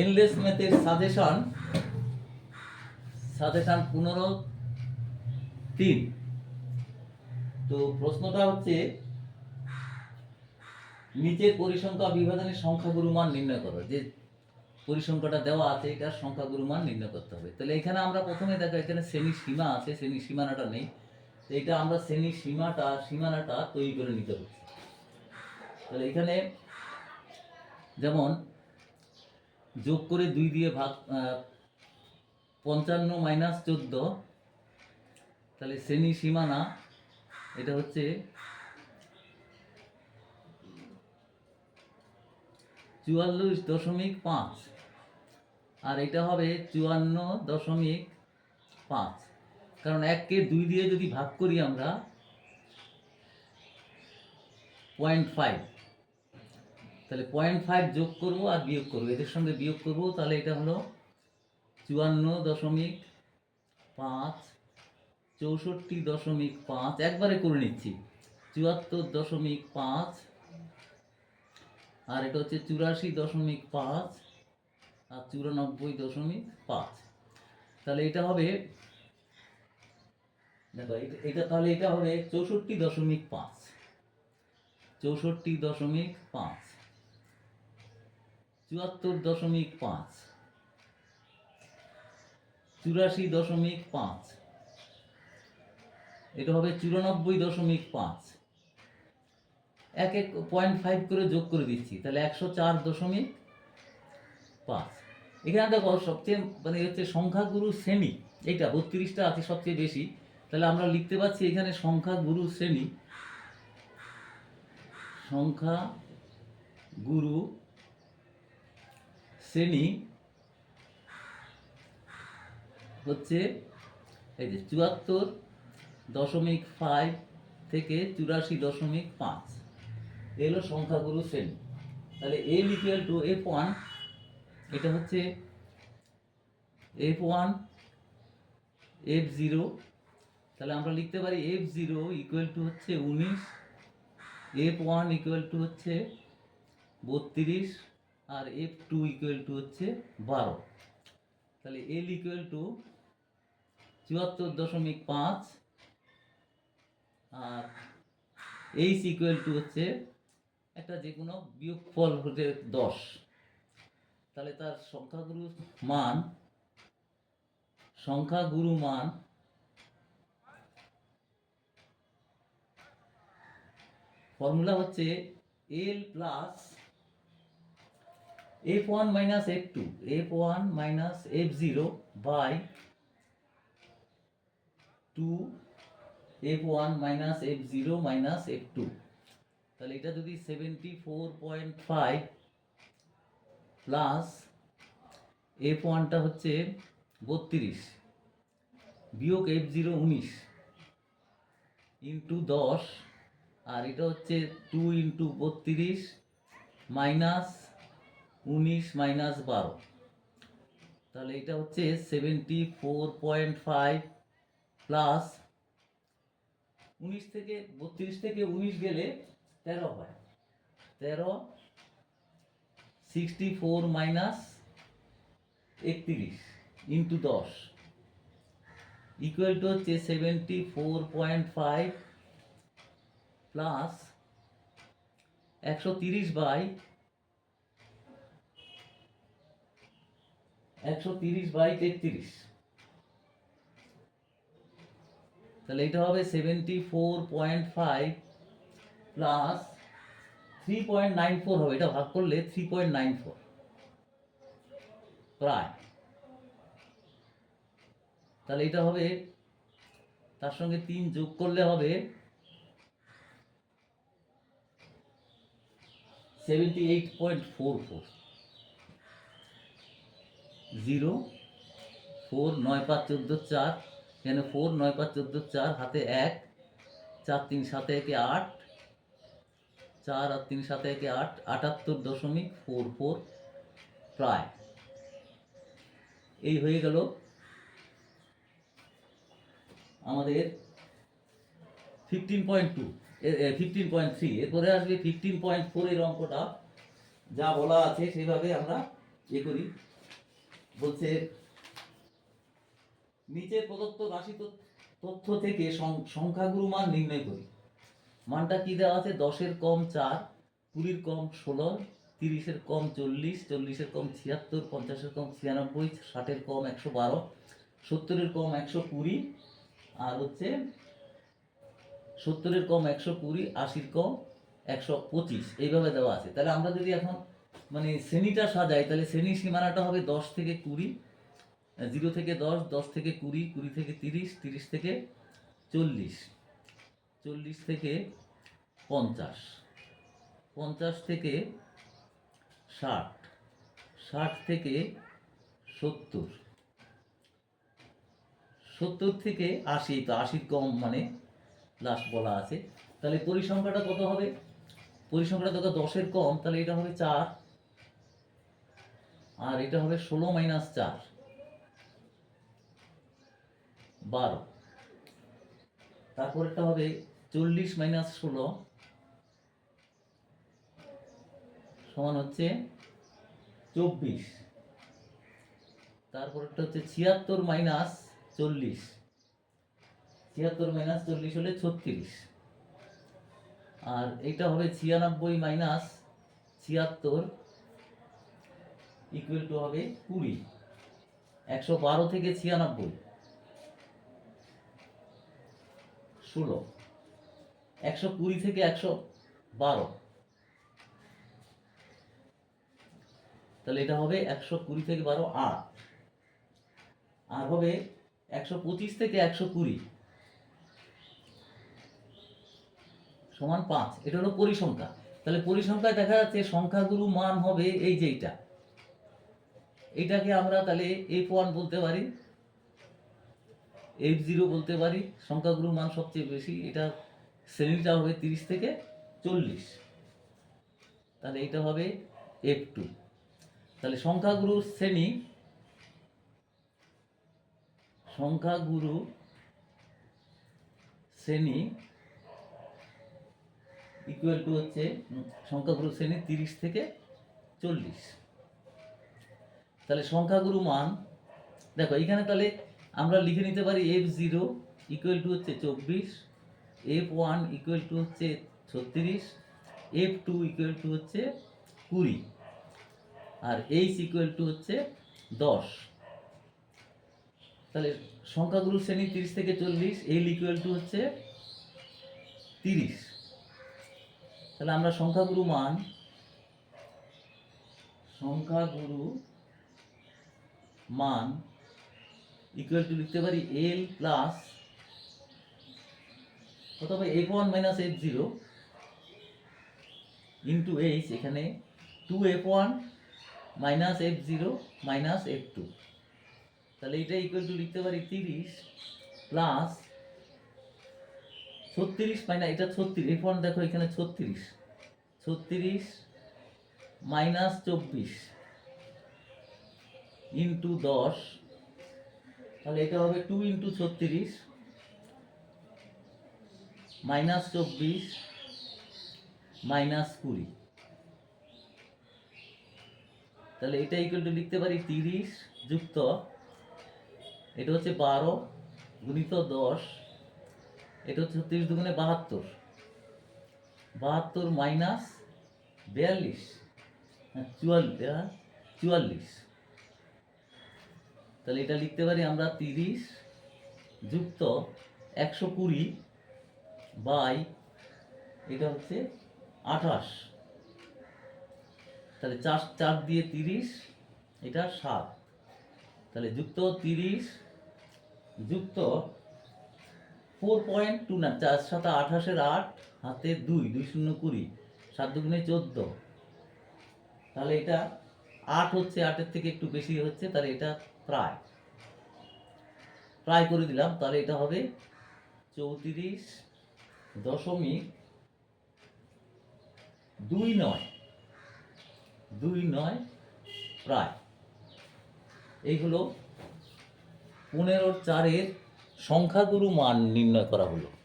Endless ম্যাথের suggestion suggestion পনেরো তিন। তো প্রশ্নটা হচ্ছে নিচের পরিসংখ্যা বিভাজনের সংখ্যাগুরু মান নির্ণয় করো। যে পরিসংখ্যাটা দেওয়া আছে, এটার সংখ্যাগুরু মান নির্ণয় করতে হবে। তাহলে এখানে আমরা প্রথমে দেখো, এখানে শ্রেণির সীমা আছে শ্রেণির সীমানাটা নেই। তো এটা আমরা শ্রেণির সীমাটা সীমানাটা তৈরি করে নিতে হচ্ছে তাহলে এখানে যেমন যোগ করে দুই দিয়ে ভাগ পঞ্চান্ন মাইনাস চোদ্দ, তাহলে শ্রেণি সীমানা, এটা হচ্ছে চুয়াল্লিশ দশমিক পাঁচ, আর এটা হবে চুয়ান্ন দশমিক পাঁচ। কারণ এককে দুই দিয়ে যদি ভাগ করি আমরা পয়েন্ট ফাইভ তাহলে পয়েন্ট ফাইভ যোগ করব আর বিয়োগ করব। এদের সঙ্গে বিয়োগ করব, তাহলে এটা হলো চুয়ান্ন দশমিক পাঁচ, চৌষট্টি দশমিক পাঁচ, একবারে করে নিচ্ছি। চুয়াত্তর দশমিক পাঁচ আর এটা হচ্ছে চুরাশি দশমিক পাঁচ আর চুরানব্বই দশমিক পাঁচ। তাহলে এটা হবে, দেখো এটা- তাহলে এটা হবে চৌষট্টি দশমিক পাঁচ। চৌষট্টি দশমিক পাঁচ। চুয়াত্তর দশমিক পাঁচ। চুরাশি দশমিক পাঁচ। এটা হবে চুরানব্বই দশমিক পাঁচ। এক এক পয়েন্ট ফাইভ করে যোগ করে দিচ্ছি, তাহলে একশো চার দশমিক পাঁচ। এখানে দেখো সবচেয়ে মানে হচ্ছে সংখ্যাগুরু শ্রেণি এটা বত্রিশটা আছে সবচেয়ে বেশি, তাহলে আমরা লিখতে পাচ্ছি এখানে সংখ্যাগুরু শ্রেণি। সংখ্যা গুরু শ্রেণি হচ্ছে এই যে চুয়াত্তর দশমিক ফাইভ থেকে চুরাশি দশমিক পাঁচ। এলো সংখ্যাগুরু শ্রেণি। তাহলে L equal to F one এটা হচ্ছে এফ ওয়ান এফ জিরো তাহলে আমরা লিখতে পারি এফ জিরো ইকুয়াল টু হচ্ছে উনিশ এফ ওয়ান ইকুয়াল টু হচ্ছে বত্রিশ আর এফ টু ইকুয়াল টু হচ্ছে বারো। তাহলে এল ইকুয়াল টু চুয়াত্তর দশমিক পাঁচ আর এইচ ইকুয়াল টু হচ্ছে একটা যে কোনো বিয়োগফল হচ্ছে দশ। তাহলে তার সংখ্যাগুরু মান সংখ্যাগুরু মান ফর্মুলা হচ্ছে L plus F one minus F two F one minus F zero by two F one minus F zero minus F two তাহলে এটা যদি seventy four point five plus F ওয়ানটা হচ্ছে বত্রিশ, বিয়োগ এফ জিরো উনিশ into দশ, আর এটা হচ্ছে টু ইন্টু বত্রিশ মাইনাস উনিশ মাইনাস বারো। তাহলে এটা হচ্ছে seventy four point five plus উনিশ থেকে বত্রিশ থেকে উনিশ গেলে তেরো হয়। তেরো সিক্সটি ফোর মাইনাস একত্রিশ ইন্টু দশ। ইকুয়াল টু হচ্ছে seventy four point five plus একশো তিরিশ বাই একশো তিরিশ বাই তেত্রিশ। তাহলে এটা হবে seventy four point five plus three point nine four হবে। এটা ভাগ করলে থ্রি পয়েন্ট নাইন ফোর প্রায়। তাহলে এটা হবে, তার সঙ্গে তিন যোগ করলে হবে seventy eight point four four zero, four, নয়, পাঁচ, চোদ্দ, চার। এখানে ফোর, নয়, পাঁচ, চোদ্দ, চার, হাতে এক। চার, তিন, সাতে, একে আট। চার আর তিন, সাতে, একে আট, আটাত্তর দশমিক ফোর ফোর প্রায়। এই হয়ে গেল আমাদের fifteen point two fifteen point three এরপরে আসবে ফিফটিন পয়েন্ট ফোর এর অঙ্কটা। যা বলা আছে সেভাবে আমরা এ করি। বলছে নিচে প্রদত্ত রাশি তথ্য- থেকে সংখ্যাগুরু মান নির্ণয় করি। মানটা কি দেওয়া আছে? দশের কম চার, কুড়ির কম ষোলো, তিরিশের কম চল্লিশ, চল্লিশের কম ছিয়াত্তর, পঞ্চাশের কম ছিয়ানব্বই, ষাটের কম একশো বারো, সত্তরের কম একশো কুড়ি, আর হচ্ছে সত্তরের কম একশো কুড়ি, আশির কম একশো পঁচিশ। এইভাবে দেওয়া আছে। তাহলে আমরা যদি এখন মানে শ্রেণীটা সাজাই, তাহলে শ্রেণির সীমানাটা হবে দশ থেকে কুড়ি জিরো থেকে দশ দশ থেকে কুড়ি কুড়ি থেকে তিরিশ তিরিশ থেকে চল্লিশ চল্লিশ থেকে পঞ্চাশ পঞ্চাশ থেকে ষাট ষাট থেকে সত্তর সত্তর থেকে আশি, তো আশির কম মানে লাস্ট বলা আছে। তাহলে পরিসংখ্যাটা কত হবে? পরিসংখ্যাটা দেখো দশের কম, তাহলে এটা হবে চার আর এটা হবে ষোলো মাইনাস চার। বারো। তারপরেরটা হবে চল্লিশ মাইনাস ষোলো সমান হচ্ছে চব্বিশ। তারপরেরটা হচ্ছে ছিয়াত্তর মাইনাস চল্লিশ। ছিয়াত্তর মাইনাস চল্লিশ হলে ছত্রিশ। আর এটা হবে ছিয়ানব্বই মাইনাস ছিয়াত্তর ইকুয়াল টু হবে কুড়ি। একশো বারো থেকে ছিয়ানব্বই। ষোলো। একশো কুড়ি থেকে একশো বারো। তাহলে এটা হবে একশো কুড়ি থেকে বারো, আট। আর হবে একশো পঁচিশ থেকে একশো কুড়ি। সমান পাঁচ। এটা হলো পরিসংখ্যা। তাহলে পরিসংখ্যায় দেখা যাচ্ছে সংখ্যাগুরু মান হবে এই যে এইটাকে আমরা তাহলে এফ ওয়ান বলতে পারি এফ জিরো বলতে পারি সংখ্যাগুরু মান সবচেয়ে বেশি, এটা শ্রেণীটা হবে তিরিশ থেকে চল্লিশ। তাহলে এটা হবে এফ টু তাহলে সংখ্যাগুরু শ্রেণি সংখ্যাগুরু শ্রেণি ইকুয়াল টু হচ্ছে, সংখ্যাগুরু শ্রেণি তিরিশ থেকে চল্লিশ। তাহলে সংখ্যাগুরু মান, দেখো এখানে তাহলে আমরা লিখে নিতে পারি এফ জিরো ইকুয়াল টু হচ্ছে চব্বিশ এফ ওয়ান ইকুয়াল টু হচ্ছে ছত্রিশ এফ টু ইকুয়াল টু হচ্ছে কুড়ি, আর এইচ ইকুয়াল টু হচ্ছে দশ। তাহলে সংখ্যাগুরু শ্রেণি তিরিশ থেকে চল্লিশ এল ইকুয়াল টু হচ্ছে তিরিশ। তাহলে আমরা সংখ্যাগুরু মান, সংখ্যাগুরু মান ইকুয়াল টু লিখতে পারি এল প্লাস হবে F one minus F zero into H এখানে two F one minus F zero minus F two তাহলে এটা ইকুয়াল টু লিখতে পারি তিরিশ প্লাস ছত্রিশ মাইনাস এটা ছত্রিশ এফ ওয়ান দেখো এখানে ছত্রিশ। ছত্রিশ মাইনাস চব্বিশ। ইন্টু দশ তাহলে এটা হবে টু ইন্টু ছত্রিশ মাইনাস চব্বিশ মাইনাস কুড়ি। তাহলে এটা ইকুয়াল টু লিখতে পারি তিরিশ যুক্ত এটা হচ্ছে বারো গুণিত দশ এটা হচ্ছে ছত্রিশ দুগুণে বাহাত্তর। বাহাত্তর মাইনাস বিয়াল্লিশ হ্যাঁ, চুয়াল্লিশ হ্যাঁ, চুয়াল্লিশ। তাহলে এটা লিখতে পারি আমরা তিরিশ যুক্ত একশো কুড়ি বাই, এটা হচ্ছে আঠাশ। তাহলে চার চার দিয়ে তিরিশ, এটা সাত। তাহলে যুক্ত তিরিশ, যুক্ত ফোর পয়েন্ট টু না চার সাথে আঠাশের আট, হাতে দুই দুই শূন্য কুড়ি, সাত দুগুণে চোদ্দ। তাহলে এটা আট হচ্ছে, আটের থেকে একটু বেশি হচ্ছে, তাহলে এটা প্রায়। প্রায় করে দিলাম, তাহলে এটা হবে চৌত্রিশ দশমিক দুই নয়। দুই নয় প্রায়। এই হলো পনেরোর চারের সংখ্যাগুরু মান নির্ণয় করা হলো।